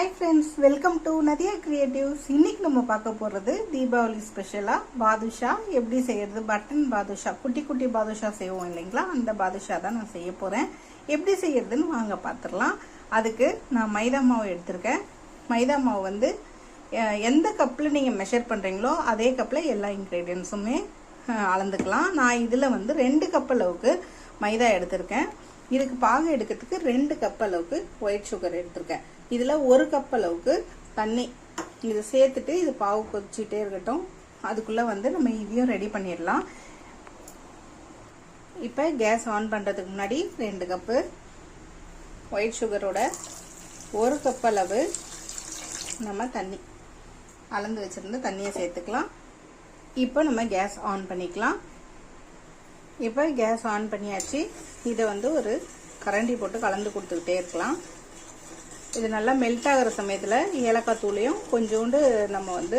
Hi friends welcome to Nadia creatives இன்னைக்கு நம்ம பார்க்க போகிறது தீபாவளி ஸ்பெஷலாக பாதுஷா எப்படி செய்கிறது பட்டன் பாதுஷா குட்டி குட்டி பாதுஷா செய்வோம் இல்லைங்களா? அந்த பாதுஷா தான் நான் செய்ய போகிறேன் எப்படி செய்யறதுன்னு வாங்க பார்த்துடலாம். அதுக்கு நான் மைதா மாவு எடுத்திருக்கேன். மைதா மாவு வந்து எந்த கப்பில் நீங்கள் மெஷர் பண்ணுறீங்களோ அதே கப்பில் எல்லா இன்க்ரீடியன்ஸுமே அளந்துக்கலாம். நான் இதில் வந்து ரெண்டு கப் அளவுக்கு மைதா எடுத்திருக்கேன். இதுக்கு பாகு எடுக்கிறதுக்கு ரெண்டு கப் அளவுக்கு ஒயிட் சுகர் எடுத்திருக்கேன். இதில் ஒரு கப் அளவுக்கு தண்ணி. இதை சேர்த்துட்டு இது பாவு கொதிச்சுட்டே இருக்கட்டும். அதுக்குள்ளே வந்து நம்ம இதையும் ரெடி பண்ணிடலாம். இப்போ கேஸ் ஆன் பண்ணுறதுக்கு முன்னாடி ரெண்டு கப்பு ஒயிட் சுகரோட ஒரு கப் அளவு நம்ம தண்ணி. அளந்து வச்சுருந்து தண்ணியை சேர்த்துக்கலாம். இப்போ நம்ம கேஸ் ஆன் பண்ணிக்கலாம். இப்போ கேஸ் ஆன் பண்ணியாச்சு. இதை வந்து ஒரு கரண்டி போட்டு கலந்து கொடுத்துக்கிட்டே இருக்கலாம். இது நல்லா மெல்ட் ஆகிற சமயத்தில் ஏலக்காய் தூளையும் கொஞ்சோண்டு நம்ம வந்து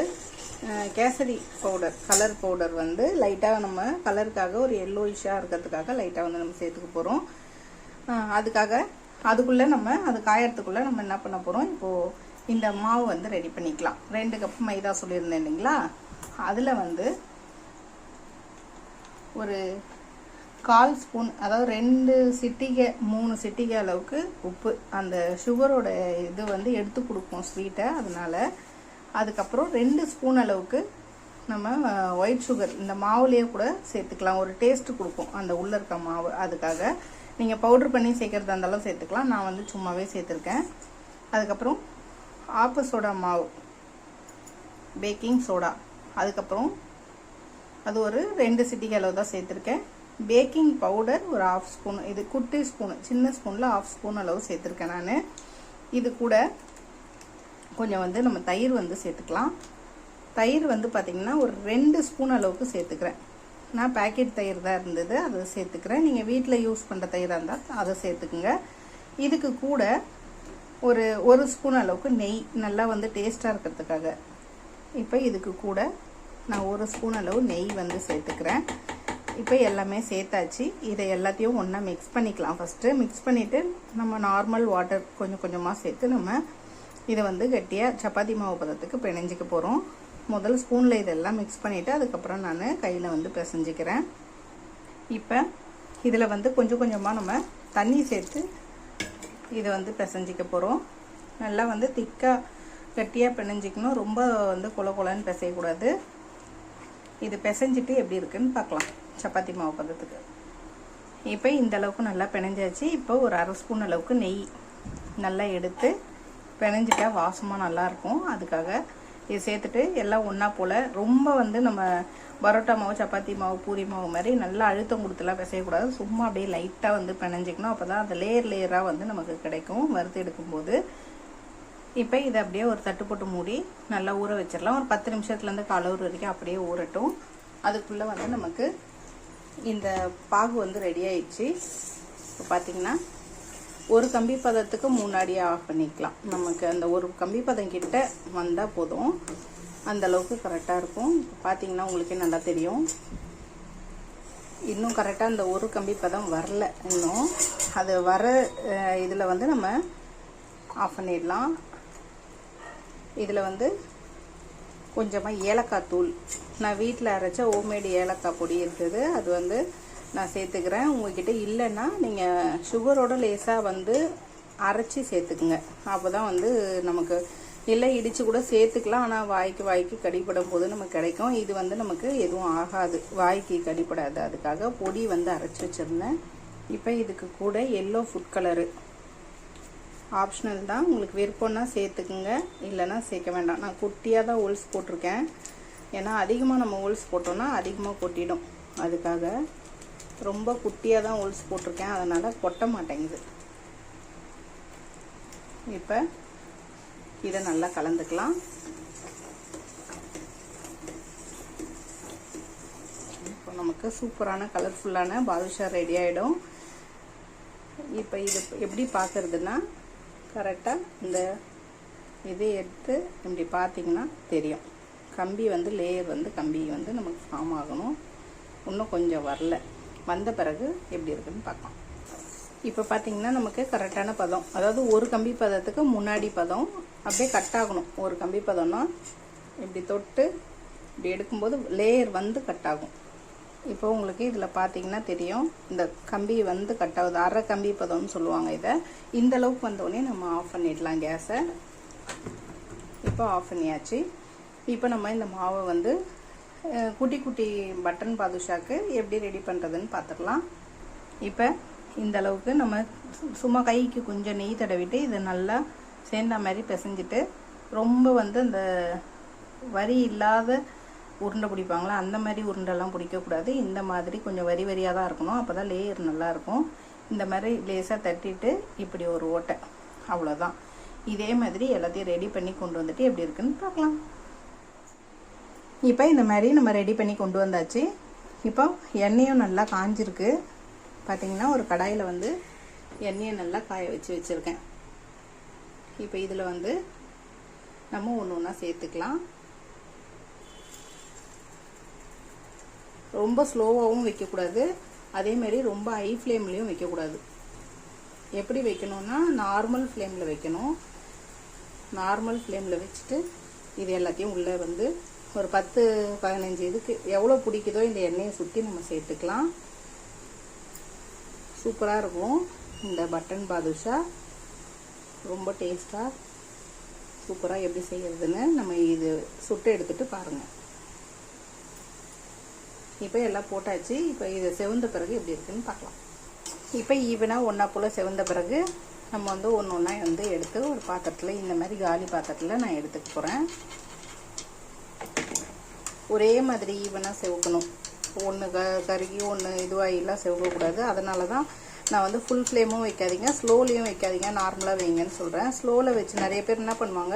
கேசரி பவுடர் கலர் பவுடர் வந்து லைட்டாக நம்ம கலருக்காக ஒரு எல்லோயிஷாக இருக்கிறதுக்காக லைட்டாக வந்து நம்ம சேர்த்துக்க போகிறோம் அதுக்காக அதுக்குள்ளே நம்ம அது காயறதுக்குள்ளே நம்ம என்ன பண்ண போகிறோம் இப்போது இந்த மாவு வந்து ரெடி பண்ணிக்கலாம். ரெண்டு கப் மைதா சொல்லியிருந்தேன் இல்லைங்களா? அதில் வந்து ஒரு கால் ஸ்பூன் அதாவது ரெண்டு சிட்டிகை மூணு சிட்டிகை அளவுக்கு உப்பு. அந்த சுகரோட இது வந்து எடுத்து கொடுப்போம் ஸ்வீட்டை அதனால். அதுக்கப்புறம் ரெண்டு ஸ்பூன் அளவுக்கு நம்ம ஒயிட் சுகர் இந்த மாவுலேயே கூட சேர்த்துக்கலாம். ஒரு டேஸ்ட்டு கொடுக்கும் அந்த உள்ள இருக்க மாவு. அதுக்காக நீங்கள் பவுடர் பண்ணி சேர்க்குறதா இருந்தாலும் சேர்த்துக்கலாம். நான் வந்து சும்மாவே சேர்த்துருக்கேன். அதுக்கப்புறம் ஆப்ப சோடா மாவு. பேக்கிங் சோடா அதுக்கப்புறம் அது ஒரு ரெண்டு சிட்டிகை அளவு தான் சேர்த்துருக்கேன். பேக்கிங் பவுடர் ஒரு ஆஃப் ஸ்பூன் இது குட்டி ஸ்பூன் சின்ன ஸ்பூனில் ஆஃப் ஸ்பூன் அளவு சேர்த்துருக்கேன் நான். இது கூட கொஞ்சம் வந்து நம்ம தயிர் வந்து சேர்த்துக்கலாம். தயிர் வந்து பார்த்திங்கன்னா ஒரு ரெண்டு ஸ்பூன் அளவுக்கு சேர்த்துக்கிறேன். நான் பேக்கெட் தயிர் தான் இருந்தது அதை சேர்த்துக்கிறேன். நீங்கள் வீட்டில் யூஸ் பண்ணுற தயிராக இருந்தால் அதை சேர்த்துக்குங்க. இதுக்கு கூட ஒரு ஒரு ஸ்பூன் அளவுக்கு நெய் நல்லா வந்து டேஸ்ட்டாக இருக்கிறதுக்காக. இப்போ இதுக்கு கூட நான் ஒரு ஸ்பூன் அளவு நெய் வந்து சேர்த்துக்கிறேன். இப்போ எல்லாமே சேர்த்தாச்சு. இதை எல்லாத்தையும் ஒன்றா மிக்ஸ் பண்ணிக்கலாம். ஃபஸ்ட்டு மிக்ஸ் பண்ணிவிட்டு நம்ம நார்மல் வாட்டர் கொஞ்சம் கொஞ்சமாக சேர்த்து நம்ம இதை வந்து கட்டியாக சப்பாத்தி மாவு பதத்துக்கு பிணைஞ்சிக்க போகிறோம் முதல் ஸ்பூனில் இதெல்லாம் மிக்ஸ் பண்ணிவிட்டு அதுக்கப்புறம் நான் கையில் வந்து பிசைஞ்சிக்கிறேன். இப்போ இதில் வந்து கொஞ்சம் கொஞ்சமாக நம்ம தண்ணி சேர்த்து இதை வந்து பிசைஞ்சிக்க போகிறோம் நல்லா வந்து திக்காக கட்டியாக பிணைஞ்சிக்கணும். ரொம்ப வந்து குல கொலன்னு பிசையக்கூடாது. இது பிசைஞ்சிட்டு எப்படி இருக்குன்னு பார்க்கலாம். சப்பாத்தி மாவு பதத்துக்கு. இப்போ இந்த அளவுக்கு நல்லா பிணைஞ்சாச்சு. இப்போ ஒரு அரை ஸ்பூன் அளவுக்கு நெய் நல்லா எடுத்து பிணைஞ்சிட்டா வாசமாக நல்லாயிருக்கும் அதுக்காக இது சேர்த்துட்டு எல்லாம் ஒன்றா போல் ரொம்ப வந்து நம்ம பரோட்டா மாவு சப்பாத்தி மாவு பூரி மாவு மாதிரி நல்லா அழுத்தம் கொடுத்துலாம் பிசையக்கூடாது. சும்மா அப்படியே லைட்டாக வந்து பிணைஞ்சிக்கணும். அப்போ தான் அந்த லேயர் லேயராக வந்து நமக்கு கிடைக்கும். வறுத்து எடுக்கும்போது. இப்போ இதை அப்படியே ஒரு தட்டு போட்டு மூடி நல்லா ஊற வச்சிடலாம். ஒரு பத்து நிமிஷத்துலேருந்து காலூர் வரைக்கும் அப்படியே ஊறட்டும். அதுக்குள்ளே வந்து நமக்கு இந்த பாகு வந்து ரெடி ஆயிடுச்சு. இப்போ பார்த்தீங்கன்னா ஒரு கம்பி பதத்துக்கு முன்னாடியே ஆஃப் பண்ணிக்கலாம். நமக்கு அந்த ஒரு கம்பி பதம் கிட்ட வந்தால் போதும். அந்த அளவுக்கு கரெக்டாக இருக்கும். பார்த்தீங்கன்னா உங்களுக்கே நல்லா தெரியும். இன்னும் கரெக்டாக அந்த ஒரு கம்பி பதம் வரல இன்னும். அது வர இதில் வந்து நம்ம ஆஃப் பண்ணிடலாம். இதில் வந்து கொஞ்சமாக ஏலக்காய் தூள். நான் வீட்டில் அரைச்ச ஹோம்மேடு ஏலக்காய் பொடி இருக்குது. அது வந்து நான் சேர்த்துக்கிறேன். உங்ககிட்ட இல்லைன்னா நீங்கள் சுகரோட லேசாக வந்து அரைச்சி சேர்த்துக்குங்க. அப்போ தான் வந்து நமக்கு இல்லை இடித்து கூட சேர்த்துக்கலாம். ஆனால் வாய்க்கு வாய்க்கு கடிப்படும் போது நமக்கு கிடைக்கும். இது வந்து நமக்கு எதுவும் ஆகாது. வாய்க்கு கடிப்படாது அதுக்காக பொடி வந்து அரைச்சி வச்சுருந்தேன். இப்போ இதுக்கு கூட எல்லோ ஃபுட் கலரு ஆப்ஷனல் தான். உங்களுக்கு விருப்பம்னா சேர்த்துக்குங்க. இல்லைன்னா சேர்க்க வேண்டாம். நான் குட்டியாக தான் ஹோல்ஸ் போட்டிருக்கேன். ஏன்னா அதிகமாக நம்ம ஹோல்ஸ் போட்டோம்னா அதிகமாக கொட்டிடும். அதுக்காக ரொம்ப குட்டியாக தான் ஹோல்ஸ் போட்டிருக்கேன். அதனால் கொட்ட மாட்டேங்குது இப்போ இதை நல்லா கலந்துக்கலாம். இப்போ நமக்கு சூப்பரான கலர்ஃபுல்லான பாதுஷா ரெடி ஆகிடும் இப்போ இது எப்படி பார்க்குறதுன்னா கரெக்டாக இந்த இதை எடுத்து இப்படி பார்த்தீங்கன்னா தெரியும். கம்பி வந்து லேயர் வந்து கம்பி வந்து நமக்கு ஃபார்ம் ஆகணும். இன்னும் கொஞ்சம் வரல. வந்த பிறகு எப்படி இருக்குன்னு பார்க்கலாம். இப்போ பார்த்தீங்கன்னா நமக்கு கரெக்டான பதம். அதாவது ஒரு கம்பி பதத்துக்கு முன்னாடி பதம் அப்படியே கட் ஆகணும். ஒரு கம்பி பதம்னா இப்படி தொட்டு இப்படி எடுக்கும்போது லேயர் வந்து கட் ஆகும். இப்போ உங்களுக்கு இதில் பார்த்தீங்கன்னா தெரியும். இந்த கம்பி வந்து கட் ஆகுது. அரை கம்பி பதம்னு சொல்லுவாங்க இதை. இந்த அளவுக்கு வந்தோடனே நம்ம ஆஃப் பண்ணிடலாம் கேஸை இப்போ ஆஃப் பண்ணியாச்சு. இப்போ நம்ம இந்த மாவை வந்து குட்டி குட்டி பட்டன் பாதுஷாக்கு எப்படி ரெடி பண்ணுறதுன்னு பார்த்துக்கலாம் இப்போ இந்த அளவுக்கு நம்ம சு- சும்மா கைக்கு கொஞ்சம் நெய் தடவிட்டு இதை நல்லா சேர்ந்த மாதிரி பிசைஞ்சிட்டு ரொம்ப வந்து அந்த வரி இல்லாத உருண்டை பிடிப்பாங்களா? அந்த மாதிரி உருண்டெல்லாம் பிடிக்கக்கூடாது. இந்த மாதிரி கொஞ்சம் வரி வரியாக தான் இருக்கணும். அப்போ தான் லேயர் நல்லாயிருக்கும் இந்த மாதிரி லேசாக தட்டிட்டு இப்படி ஒரு ஓட்டை. அவ்வளோதான் இதே மாதிரி எல்லாத்தையும் ரெடி பண்ணி கொண்டு வந்துட்டு எப்படி இருக்குன்னு பார்க்கலாம். இப்போ இந்த மாதிரி நம்ம ரெடி பண்ணி கொண்டு வந்தாச்சு. இப்போ எண்ணெயும் நல்லா காஞ்சிருக்கு. பார்த்தீங்கன்னா ஒரு கடாயில் வந்து எண்ணெயை நல்லா காய வச்சு வச்சுருக்கேன். இப்போ இதில் வந்து நம்ம ஒன்று ஒன்றா சேர்த்துக்கலாம். ரொம்ப ஸ்லோவாகவும் வைக்கக்கூடாது. அதேமாரி ரொம்ப ஹை ஃப்ளேம்லேயும் வைக்கக்கூடாது. எப்படி வைக்கணும்னா நார்மல் ஃப்ளேமில் வைக்கணும். நார்மல் ஃப்ளேமில் வச்சுட்டு இது எல்லாத்தையும் உள்ளே வந்து ஒரு பத்து பதினஞ்சு இதுக்கு எவ்வளோ பிடிக்குதோ இந்த எண்ணெயை சுற்றி நம்ம சேர்த்துக்கலாம். சூப்பராக இருக்கும். இந்த பட்டன் பாதுஷா ரொம்ப டேஸ்ட்டாக சூப்பராக எப்படி செய்கிறதுன்னு நம்ம இது சுட்டு எடுத்துகிட்டு பாருங்கள் இப்போ எல்லாம் போட்டாச்சு. இப்போ இது செவந்த பிறகு எப்படி இருக்குன்னு பார்க்கலாம். இப்போ ஈவனாக ஒன்றா போல் செவந்த பிறகு நம்ம வந்து ஒன்று ஒன்றா வந்து எடுத்து ஒரு பாத்திரத்தில் இந்த மாதிரி காலி பாத்திரத்தில் நான் எடுத்துக்க போகிறேன் ஒரே மாதிரி ஈவனாக செவக்கணும். ஒன்று க கருகி ஒன்று இதுவாகிலாம் செவக்கக்கூடாது. அதனால தான் நான் வந்து ஃபுல் ஃப்ளேமும் வைக்காதீங்க. ஸ்லோலையும் வைக்காதீங்க. நார்மலாக வைங்கன்னு சொல்கிறேன் ஸ்லோவில் வச்சு நிறைய பேர் என்ன பண்ணுவாங்க?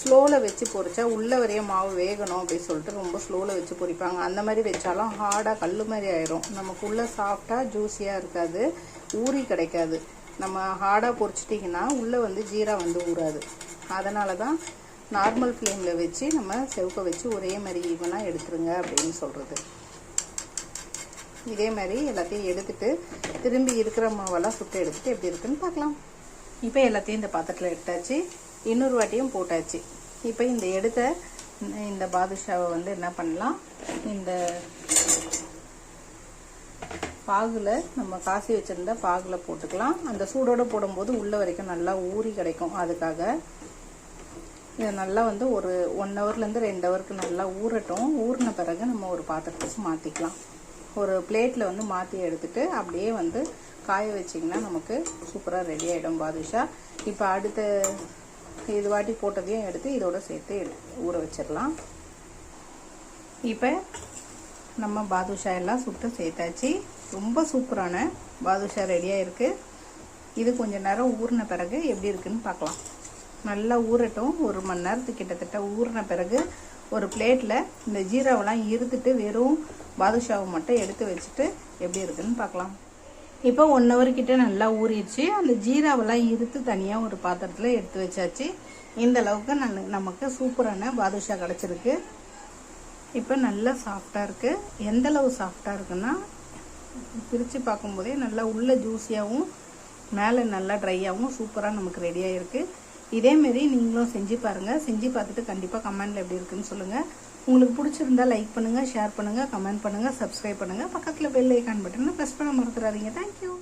ஸ்லோவில் வச்சு பொறிச்சா உள்ளே வரைய மாவு வேகணும் அப்படின்னு சொல்லிட்டு ரொம்ப ஸ்லோவில் வச்சு பொறிப்பாங்க அந்த மாதிரி வச்சாலும் ஹார்டாக கல் மாதிரி ஆயிரும். நமக்கு உள்ளே சாஃப்டாக ஜூஸியாக இருக்காது. ஊறி கிடைக்காது. நம்ம ஹார்டாக பொரிச்சிட்டிங்கன்னா உள்ளே வந்து ஜீரா வந்து ஊறாது. அதனால தான் நார்மல் ஃப்ளேமில் வச்சு நம்ம செவக்க வச்சு ஒரே மாதிரி ஈவனாக எடுத்துருங்க அப்படின்னு சொல்கிறது இதே மாதிரி எல்லாத்தையும் எடுத்துட்டு திரும்பி இருக்கிற மாவெல்லாம் சுட்டு எடுத்துகிட்டு எப்படி இருக்குன்னு பார்க்கலாம். இப்போ எல்லாத்தையும் இந்த பாத்திரத்தில் எடுத்தாச்சு. இன்னொரு வாட்டியும் போட்டாச்சு. இப்போ இந்த எடுத்த இந்த- பாதுஷாவை வந்து என்ன பண்ணலாம்? இந்த பாகுல நம்ம காசி வச்சிருந்த பாகுல போட்டுக்கலாம். அந்த சூடோடு போடும்போது உள்ளே வரைக்கும் நல்லா ஊறி கிடைக்கும். அதுக்காக இதை நல்லா வந்து ஒரு ஒன் ஹவர்லேருந்து ரெண்டு ஹவருக்கு நல்லா ஊறட்டும். ஊறின பிறகு நம்ம ஒரு பாத்திரத்துக்கு மாற்றிக்கலாம் ஒரு பிளேட்டில் வந்து மாற்றி எடுத்துட்டு அப்படியே வந்து காய வச்சிங்கன்னா நமக்கு சூப்பராக ரெடி ஆகிடும் பாதுஷா. இப்போ அடுத்த இது வாட்டி போட்டதையும் எடுத்து இதோட சேர்த்து எடு ஊற வச்சிடலாம். இப்போ நம்ம பாதுஷா எல்லாம் சுட்டு சேர்த்தாச்சு. ரொம்ப சூப்பரான பாதுஷா ரெடியாக இருக்குது இது கொஞ்ச நேரம் ஊறின பிறகு எப்படி இருக்குன்னு பார்க்கலாம். நல்லா ஊறட்டும். ஒரு மணி நேரத்துக்கு கிட்டத்தட்ட ஊறின பிறகு ஒரு பிளேட்டில் இந்த ஜீராவெல்லாம் இருத்துட்டு வெறும் பாதுஷாவை மட்டும் எடுத்து வச்சுட்டு எப்படி இருக்குன்னு பார்க்கலாம். இப்போ ஒன் ஹவர் கிட்ட நல்லா ஊறிடுச்சு. அந்த ஜீராவெல்லாம் இருத்து தனியாக ஒரு பாத்திரத்தில் எடுத்து வச்சாச்சு. இந்த அளவுக்கு நல்ல நமக்கு சூப்பரான பாதுஷா கிடச்சிருக்கு. இப்போ நல்லா சாஃப்டாக இருக்குது எந்த அளவு சாஃப்டாக இருக்குன்னா பிரித்து பார்க்கும்போதே நல்லா உள்ள ஜூஸியாகவும் மேலே நல்லா ட்ரையாகவும் சூப்பராக நமக்கு ரெடியாக இருக்குது இதேமாரி நீங்களும் செஞ்சு பாருங்கள் செஞ்சு பார்த்துட்டு கண்டிப்பாக கமெண்டில் எப்படி இருக்குன்னு சொல்லுங்கள் உங்களுக்கு பிடிச்சிருந்தா லைக் பண்ணுங்கள் ஷேர் பண்ணுங்கள் கமெண்ட் பண்ணுங்கள் சப்ஸ்கிரைப் பண்ணுங்கள் பக்கத்தில் பெல் ஐக்கான் பட்டனை ப்ரெஸ் பண்ண மறந்துடாதீங்க. தேங்க்யூ